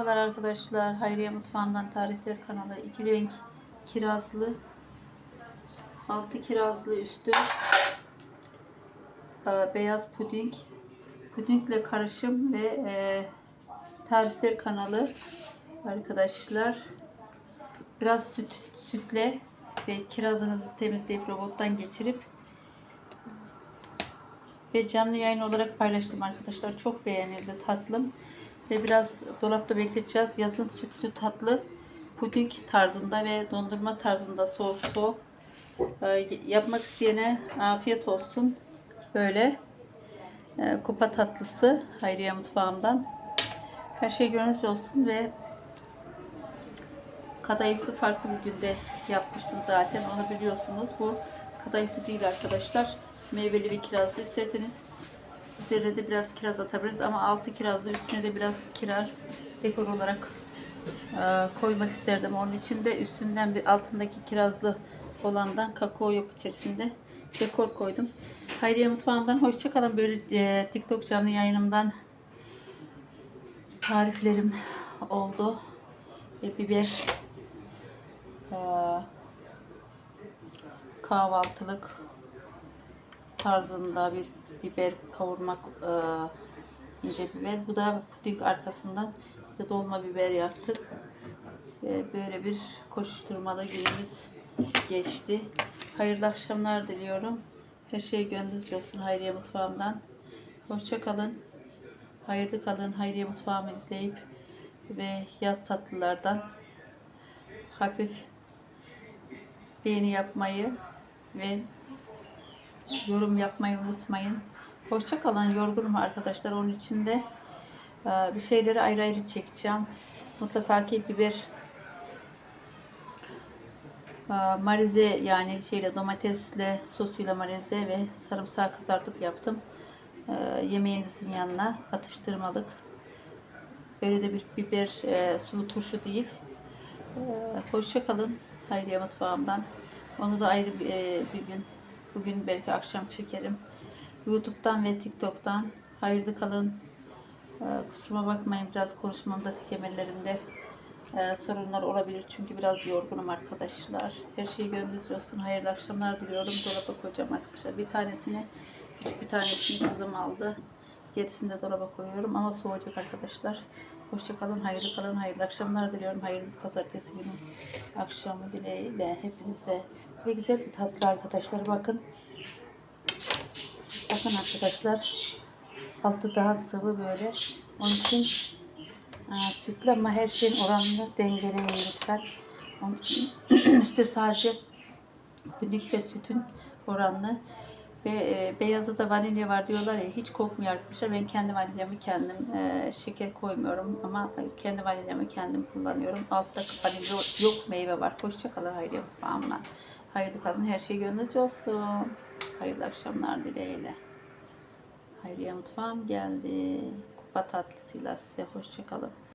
Merhabalar arkadaşlar. Hayriye Mutfağımdan Tarifler kanalı. İki renk kirazlı. Altı kirazlı üstü e, beyaz puding. Pudingle karışım ve e, tarifler kanalı arkadaşlar. Biraz süt sütle ve kirazınızı temizleyip robottan geçirip ve canlı yayın olarak paylaştım arkadaşlar. Çok beğenildi tatlım. Ve biraz dolapta bekleteceğiz. Yazın sütlü tatlı puding tarzında ve dondurma tarzında soğuk soğuk. Ee, yapmak isteyene afiyet olsun. Böyle e, kupa tatlısı Hayriye Mutfağımdan. Her şey gönlünüzce olsun ve kadayıflı farklı bir günde yapmıştım zaten. Onu biliyorsunuz. Bu kadayıflı değil arkadaşlar. Meyveli bir kirazlı. İsterseniz üzerine de biraz kiraz atabiliriz ama altı kirazlı üstüne de biraz kiraz dekor olarak e, koymak isterdim. Onun için de üstünden bir altındaki kirazlı olandan kakao yok içerisinde dekor koydum. Hayriye Mutfağımdan hoşçakalın. Böyle e, TikTok canlı yayınımdan tariflerim oldu. Ve biber e, kahvaltılık tarzında bir biber kavurmak e, ince biber. Bu da puding arkasından de dolma biber yaptık. E, böyle bir koşuşturmalı günümüz geçti. Hayırlı akşamlar diliyorum. Her şey gönlünüzce olsun Hayriye Mutfağımdan. Hoşça kalın. Hayırlı kalın. Hayriye Mutfağımı izleyip ve yaz tatlılardan hafif beğeni yapmayı ve yorum yapmayı unutmayın. Hoşça kalın. Yorgunum arkadaşlar. Onun için de e, bir şeyleri ayrı ayrı çekeceğim. Mutlaka ki biber e, marize yani şeyle domatesle sosuyla marize ve sarımsağı kızartıp yaptım. E, yemeğinizin yanına atıştırmalık. Böyle de bir biber sulu turşu değil. Hoşça kalın. Hayriye mutfağımdan. Onu da ayrı bir, bir gün Bugün belki akşam çekerim. YouTube'dan ve TikTok'tan. Hayırlı kalın. Ee, kusuruma bakmayın biraz konuşmamda tekemellerimde e, sorunlar olabilir. Çünkü biraz yorgunum arkadaşlar. Her şey gönlünüzce olsun. Hayırlı akşamlar diliyorum. Dolaba koyacağım arkadaşlar. Bir tanesini bir tanesini kızım aldı. Gerisini de dolaba koyuyorum ama soğuyacak arkadaşlar. Hoşçakalın, hayırlı kalın, hayırlı akşamlar diliyorum. Hayırlı pazartesi günü akşamı dileğiyle hepinize. Ve güzel bir tatlı arkadaşlar. Bakın. Bakın arkadaşlar. Altı daha sıvı böyle. Onun için e, sütlü ama her şeyin oranını dengeleyin lütfen. Onun için işte sadece büyük ve sütün oranını ve e, beyazı da vanilya var diyorlar ya hiç kokmuyor arkadaşlar. Ben kendi vanilyamı kendim e, şeker koymuyorum ama kendi vanilyamı kendim kullanıyorum. Altta vanilya yok meyve var. Hoşçakalın Hayriye Mutfağımla. Hayırlı kalın. Her şey gönlünüzce olsun. Hayırlı akşamlar dileğiyle. Hayriye Mutfağım geldi. Kupa tatlısıyla size hoşçakalın.